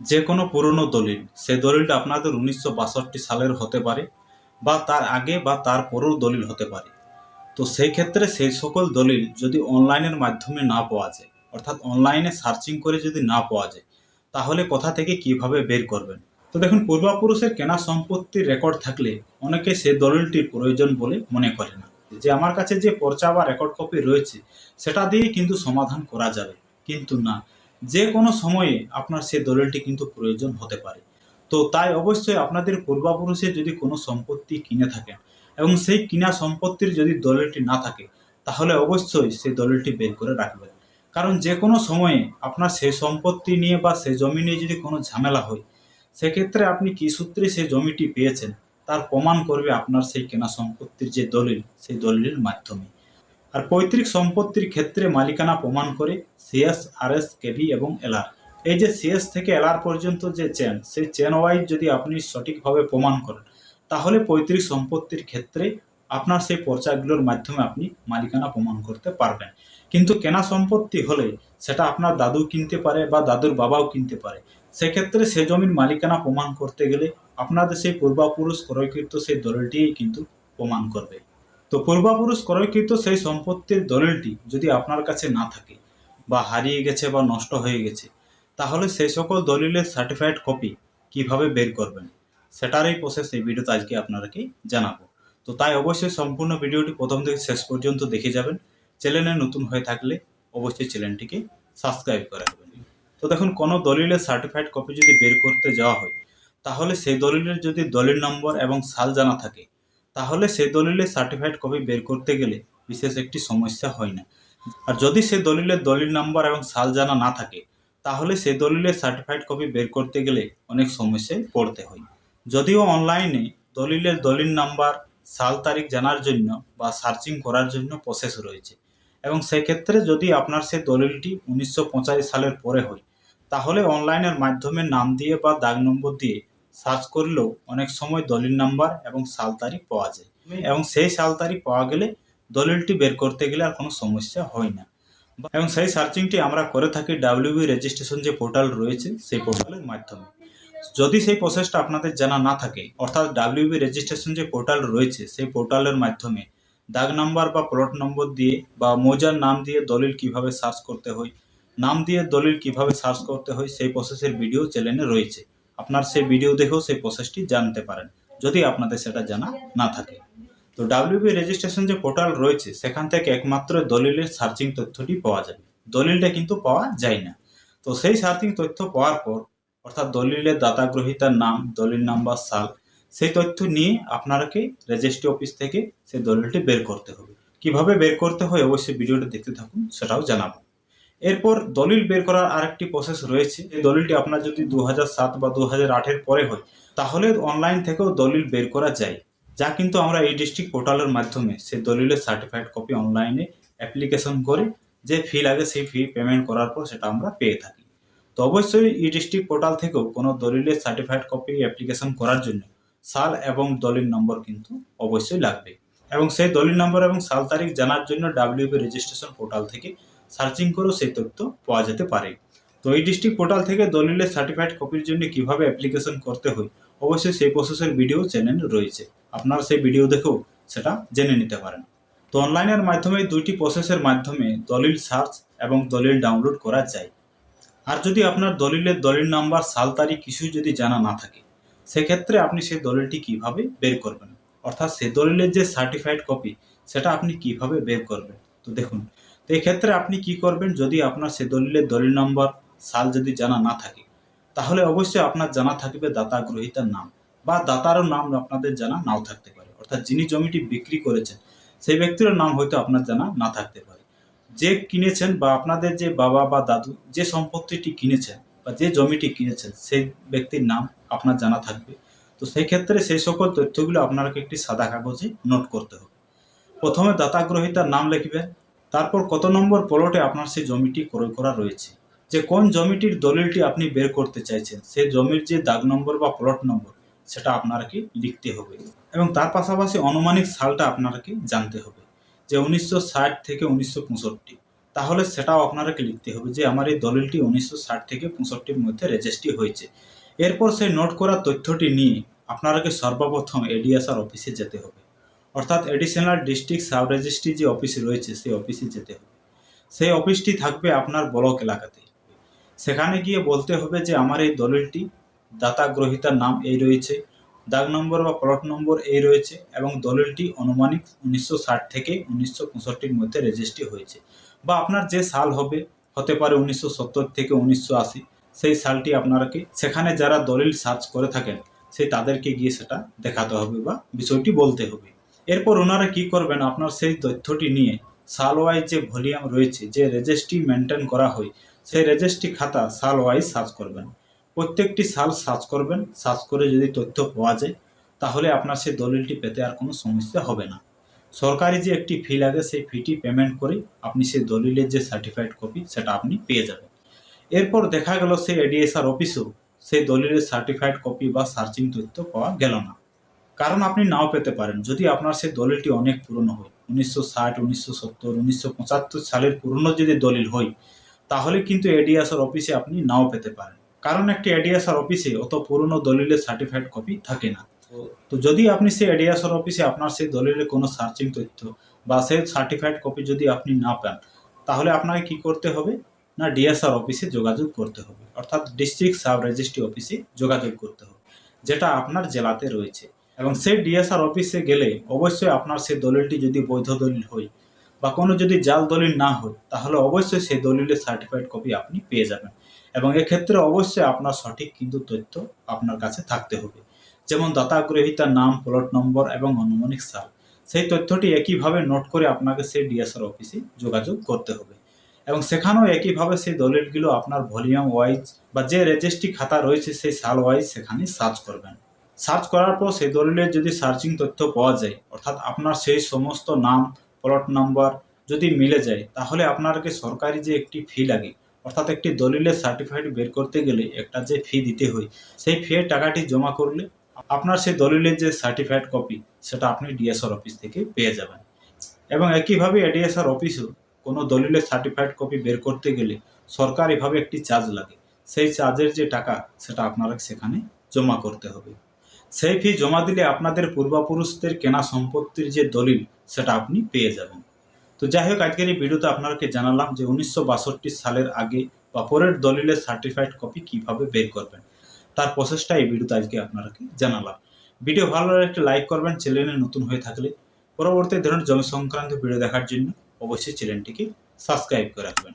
যে কোনো পুরনো দলিল সেই দলিলটা আপনাদের উনিশশো বাষট্টি সালের হতে পারে বা তার আগে বা তার পরেও দলিল হতে পারে। তো সেই ক্ষেত্রে সেই সকল দলিল যদি অনলাইনের মাধ্যমে না পাওয়া যায়, অর্থাৎ অনলাইনে সার্চিং করে যদি না পাওয়া যায়, তাহলে কোথা থেকে কীভাবে বের করবেন? তো দেখুন, পূর্বপুরুষের কেনা সম্পত্তির রেকর্ড থাকলে অনেকে সেই দলিলটির প্রয়োজন বলে মনে করে না। যে আমার কাছে যে পর্চা বা রেকর্ড কপি রয়েছে, সেটা দিয়ে কিন্তু সমাধান করা যাবে। কিন্তু না যে কোনো সময়ে আপনার সেই দলিলটি কিন্তু প্রয়োজন হতে পারে। তো তাই অবশ্যই আপনাদের পূর্বপুরুষে যদি কোনো সম্পত্তি কিনে থাকেন এবং সেই কিনা সম্পত্তির যদি দলিলটি না থাকে, তাহলে অবশ্যই সেই দলিলটি বের করে রাখবেন। কারণ যে কোনো সময়ে আপনার সেই সম্পত্তি নিয়ে বা সেই জমি নিয়ে যদি কোনো ঝামেলা হয়, সেক্ষেত্রে আপনি কী সূত্রে সেই জমিটি পেয়েছেন, তার প্রমাণ করবে আপনার সেই কেনা সম্পত্তির যে দলিল, সেই দলিলের মাধ্যমে। আর পৈতৃক সম্পত্তির ক্ষেত্রে মালিকানা প্রমাণ করে সিএস আর এস কেভি এবং এলআর। এই যে সিএস থেকে এলআর পর্যন্ত যে চেন, সেই চেন ওয়াইজ যদি আপনি সঠিকভাবে প্রমাণ করেন, তাহলে পৈতৃক সম্পত্তির ক্ষেত্রে আপনার সেই পর্চাগুলোর মাধ্যমে আপনি মালিকানা প্রমাণ করতে পারবেন। কিন্তু কেনা সম্পত্তি হলে সেটা আপনার দাদু কিনতে পারে বা দাদুর বাবাও কিনতে পারে। সেক্ষেত্রে সে জমির মালিকানা প্রমাণ করতে গেলে আপনাদের সেই পূর্বাপুরুষ ক্রয়কৃত সেই দলিলটিই কিন্তু প্রমাণ করবে। তো পূর্বাপুরুষ ক্রয়কৃত সেই সম্পত্তির দলিলটি যদি আপনার কাছে না থাকে বা হারিয়ে গেছে বা নষ্ট হয়ে গেছে, তাহলে সেই সকল দলিলের সার্টিফাইড কপি কীভাবে বের করবেন? সেটারই প্রসেস এই ভিডিওতে আজকে আপনাদেরকে জানাব। তো তাই অবশ্যই সম্পূর্ণ ভিডিওটি প্রথম থেকে শেষ পর্যন্ত দেখে যাবেন। চ্যানেলে নতুন হয়ে থাকলে অবশ্যই চ্যানেলটিকে সাবস্ক্রাইব করে রাখবেন। তো দেখুন, কোনো দলিলের সার্টিফাইড কপি যদি বের করতে যাওয়া হয়, তাহলে সেই দলিলের যদি দলিল নম্বর এবং সাল জানা থাকে তাহলে সেই দলিলের সার্টিফাইড কপি বের করতে গেলে বিশেষ একটি সমস্যা হয় না। আর যদি সেই দলিলের দলিল নাম্বার এবং সাল জানা না থাকে, তাহলে সেই দলিলের সার্টিফাইড কপি বের করতে গেলে অনেক সমস্যায় পড়তে হয়। যদিও অনলাইনে দলিলের দলিল নাম্বার সাল তারিখ জানার জন্য বা সার্চিং করার জন্য প্রসেস রয়েছে এবং সেক্ষেত্রে যদি আপনার সেই দলিলটি উনিশশো পঁচাশি সালের পরে হয়, তাহলে অনলাইনের মাধ্যমে নাম দিয়ে বা দাগ নম্বর দিয়ে সার্চ করলেও অনেক সময় দলিল নাম্বার এবং সাল তারিখ পাওয়া যায়। এবং সেই সাল তারিখ পাওয়া গেলে দলিলটি বের করতে গেলে আর কোনো সমস্যা হয় না। এবং সেই সার্চিংটি আমরা করে থাকি ডাব্লিউবি রেজিস্ট্রেশন যে পোর্টাল রয়েছে, সেই পোর্টালের মাধ্যমে। যদি সেই প্রসেসটা আপনাদের জানা না থাকে, অর্থাৎ ডাব্লিউবি রেজিস্ট্রেশন যে পোর্টাল রয়েছে, সেই পোর্টালের মাধ্যমে দাগ নাম্বার বা প্লট নম্বর দিয়ে বা মৌজার নাম দিয়ে দলিল কীভাবে সার্চ করতে হয়, নাম দিয়ে দলিল কীভাবে সার্চ করতে হয়, সেই প্রসেসের ভিডিও চ্যানেলে রয়েছে। আপনার সেই ভিডিও দেখেও সেই প্রসেসটি জানতে পারেন, যদি আপনাদের সেটা জানা না থাকে। তো ডাব্লিউবি রেজিস্ট্রেশন যে পোর্টাল রয়েছে, সেখান থেকে একমাত্র দলিলের সার্চিং তথ্যটি পাওয়া যাবে। দলিলটা কিন্তু পাওয়া যায় না। তো সেই সার্চিং তথ্য পাওয়ার পর, অর্থাৎ দলিলের দাতা গ্রহীতার নাম, দলিল নাম্বার সাল, সেই তথ্য নিয়ে আপনাকে রেজিস্ট্রি অফিস থেকে সেই দলিলটি বের করতে হবে। কীভাবে বের করতে হয়, অবশ্যই ভিডিওটা দেখতে থাকুন, সেটাও জানাব। এরপর দলিল বের করার আরেকটি প্রসেস রয়েছে। এই দলিলটি আপনার যদি দু সাত বা দু হাজার আটের পরে হয়, তাহলে অনলাইন থেকেও দলিল বের করা যায়। যা কিন্তু আমরা এই ডিস্ট্রিক্ট পোর্টালের মাধ্যমে সেই দলিলের সার্টিফাইড কপি অনলাইনে অ্যাপ্লিকেশন করে যে ফি লাগে সেই ফি পেমেন্ট করার পর সেটা আমরা পেয়ে থাকি। তো অবশ্যই ই ডিস্ট্রিক্ট পোর্টাল থেকেও কোনো দলিলের সার্টিফাইড কপি অ্যাপ্লিকেশন করার জন্য সাল এবং দলিল নম্বর কিন্তু অবশ্যই লাগবে। এবং সেই দলিল নম্বর এবং সাল তারিখ জানার জন্য ডাব্লিউবি রেজিস্ট্রেশন পোর্টাল থেকে সার্চিং করেও সেই তথ্য পাওয়া যেতে পারে। তো এই ডিস্ট্রিক্ট পোর্টাল থেকে দলিলের সার্টিফাইড কপির জন্য কীভাবে অ্যাপ্লিকেশন করতে হয়, অবশ্যই সেই প্রসেসের ভিডিও চ্যানেল রয়েছে। আপনারা সেই ভিডিও দেখেও সেটা জেনে নিতে পারেন। তো অনলাইনের মাধ্যমে দুইটি প্রসেসের মাধ্যমে দলিল সার্চ এবং দলিল ডাউনলোড করা যায়। আর যদি আপনার দলিলের দলিল নাম্বার সাল তারিখ কিছুই যদি জানা না থাকে, সেক্ষেত্রে আপনি সেই দলিলটি কীভাবে বের করবেন? অর্থাৎ সে দলিলের যে সার্টিফাইড কপি সেটা আপনি কীভাবে বের করবেন? তো দেখুন তো এক্ষেত্রে আপনি কি করবেন? যদি আপনার সে দলিলের দলিল নম্বর, সাল যদি জানা না থাকে, তাহলে অবশ্যই আপনার জানা থাকবে দাতা গ্রহীতার নাম বা দাতারও নাম আপনাদের জানা নাও থাকতে পারে। অর্থাৎ যিনি জমিটি বিক্রি করেছেন, সেই ব্যক্তির নাম হয়তো আপনার জানা না থাকতে পারে। যে কিনেছেন বা আপনাদের যে বাবা বা দাদু যে সম্পত্তিটি কিনেছেন বা যে জমিটি কিনেছেন, সেই ব্যক্তির নাম আপনার জানা থাকবে। তো সেই ক্ষেত্রে সেই সকল তথ্যগুলো আপনাকে একটি সাদা কাগজে নোট করতে হবে। প্রথমে দাতা গ্রহীতার নাম লিখবেন তারপর কত নম্বর প্লটে আপনার সেই জমিটি ক্রয় করা রয়েছে? যে কোন জমিটির দলিলটি আপনি বের করতে চাইছেন, সেই জমির যে দাগ নম্বর বা প্লট নম্বর, সেটা আপনাকে লিখতে হবে এবং তার পাশাপাশি আনুমানিক সালটা আপনাকে জানতে হবে যে উনিশশো ষাট থেকে উনিশশো পঁয়ষট্টি। তাহলে সেটাও আপনাকে লিখতে হবে যে আমার এই দলিলটি উনিশশো ষাট থেকে পঁয়ষট্টির মধ্যে রেজিস্ট্রি হয়েছে। এরপর সেই নোট করা তথ্যটি নিয়ে আপনাকে সর্বপ্রথম এডিএসআর অফিসে যেতে হবে। অর্থাৎ এডিশনাল ডিস্ট্রিক্ট সাব রেজিস্ট্রি যে অফিস রয়েছে, সেই অফিসে যেতে হবে। সেই অফিসটি থাকবে আপনার ব্লক এলাকাতে। সেখানে গিয়ে বলতে হবে যে, আমার এই দলিলটি, দাতা গ্রহিতার নাম এই রয়েছে, দাগ নম্বর বা প্লট নম্বর এই রয়েছে এবং দলিলটি অনুমানিক উনিশশো ষাট থেকে উনিশশো মধ্যে রেজিস্ট্রি হয়েছে। বা আপনার যে সাল হবে, হতে পারে উনিশশো সত্তর থেকে উনিশশো আশি, সেই সালটি আপনাকে, সেখানে যারা দলিল সার্চ করে থাকেন, সেই তাদেরকে গিয়ে সেটা দেখাতে হবে বা বিষয়টি বলতে হবে। এরপর ওনারা কি করবেন? আপনার সেই তথ্যটি নিয়ে সাল ওয়াইজ যে ভলিউম রয়েছে, যে রেজিস্ট্রি মেনটেন করা হয়, সেই রেজিস্ট্রি খাতা সাল ওয়াইজ সার্চ করবেন। প্রত্যেকটি সাল সার্চ করবেন। সার্চ করে যদি তথ্য পাওয়া যায়, তাহলে আপনার সেই দলিলটি পেতে আর কোনো সমস্যা হবে না। সরকারি যে একটি ফি লাগে, সেই ফিটি পেমেন্ট করে আপনি সেই দলিলের যে সার্টিফাইড কপি সেটা আপনি পেয়ে যাবেন। এরপর দেখা গেল সেই এডিএসআর অফিসেও সেই দলিলের সার্টিফাইড কপি বা সার্চিং তথ্য পাওয়া গেল না। কারণ আপনি নাও পেতে পারেন। যদি আপনার সেই দলিলটি অনেক পুরনো হয়, উনিশশো ষাট, উনিশশো সত্তর, উনিশশো পঁচাত্তর সালের পুরনো যদি দলিল হয়, তাহলে কিন্তু এডিএসআর অফিসে আপনি নাও পেতে পারেন। কারণ একটি এডিএসআর অফিসে অত পুরনো দলিলের সার্টিফাইড কপি থাকে না। তো- যদি আপনি সেই এডিএসআর অফিসে আপনার সেই দলিলের কোনো সার্চিং তথ্য বা সেই সার্টিফাইড কপি যদি আপনি না পান, তাহলে আপনাকে কি করতে হবে? না, ডিএসআর অফিসে যোগাযোগ করতে হবে। অর্থাৎ ডিস্ট্রিক্ট সাব রেজিস্ট্রি অফিসে যোগাযোগ করতে হবে, যেটা আপনার জেলাতে রয়েছে। এবং সেই ডিএসআর অফিসে গেলে অবশ্যই আপনার সেই দলিলটি যদি বৈধ দলিল হয় বা কোনো যদি জাল দলিল না হয়, তাহলে অবশ্যই সেই দলিলের সার্টিফাইড কপি আপনি পেয়ে যাবেন। এবং এক্ষেত্রে অবশ্যই আপনার সঠিক কিন্তু তথ্য আপনার কাছে থাকতে হবে। যেমন দাতা গ্রহীতার নাম প্লট নম্বর এবং আনুমানিক সাল। সেই তথ্যটি একইভাবে নোট করে আপনাকে সেই ডিএসআর অফিসে যোগাযোগ করতে হবে। এবং সেখানেও একইভাবে সেই দলিলগুলো আপনার ভলিউম ওয়াইজ বা যে রেজিস্ট্রি খাতা রয়েছে সেই সাল ওয়াইজ সেখানে সার্চ করবেন। সার্চ করার পর সেই দলিলের যদি সার্চিং তথ্য পাওয়া যায়, অর্থাৎ আপনার সেই সমস্ত নাম প্লট নাম্বার যদি মিলে যায়, তাহলে আপনাকে সরকারি যে একটি ফি লাগে, অর্থাৎ একটি দলিলের সার্টিফাইড বের করতে গেলে একটা যে ফি দিতে হয়, সেই ফি টাকাটি জমা করলে আপনার সেই দলিলের যে সার্টিফাইড কপি সেটা আপনি ডিএসআর অফিস থেকে পেয়ে যাবেন। এবং একইভাবে এডিএসআর অফিসও কোনো দলিলের সার্টিফাইড কপি বের করতে গেলে সরকারিভাবে একটি চার্জ লাগে। সেই চার্জের যে টাকা, সেটা আপনারা সেখানে জমা করতে হবে। সেই ফি জমা দিলে আপনাদের পূর্বপুরুষদের কেনা সম্পত্তির যে দলিল, সেটা আপনি পেয়ে যাবেন। তো যাই হোক, আজকের এই ভিডিওতে আপনাকে জানালাম যে উনিশশো বাষট্টি সালের আগে বা পরের দলিলের সার্টিফাইড কপি কীভাবে বের করবেন। তার প্রসেসটা এই ভিডিওতে আজকে আপনাকে জানালাম। ভিডিও ভালো লাগলে একটি লাইক করবেন, চ্যানেলে নতুন হয়ে থাকলে পরবর্তী ধরনের জমি সংক্রান্ত ভিডিও দেখার জন্য অবশ্যই চ্যানেলটিকে সাবস্ক্রাইব করে রাখবেন।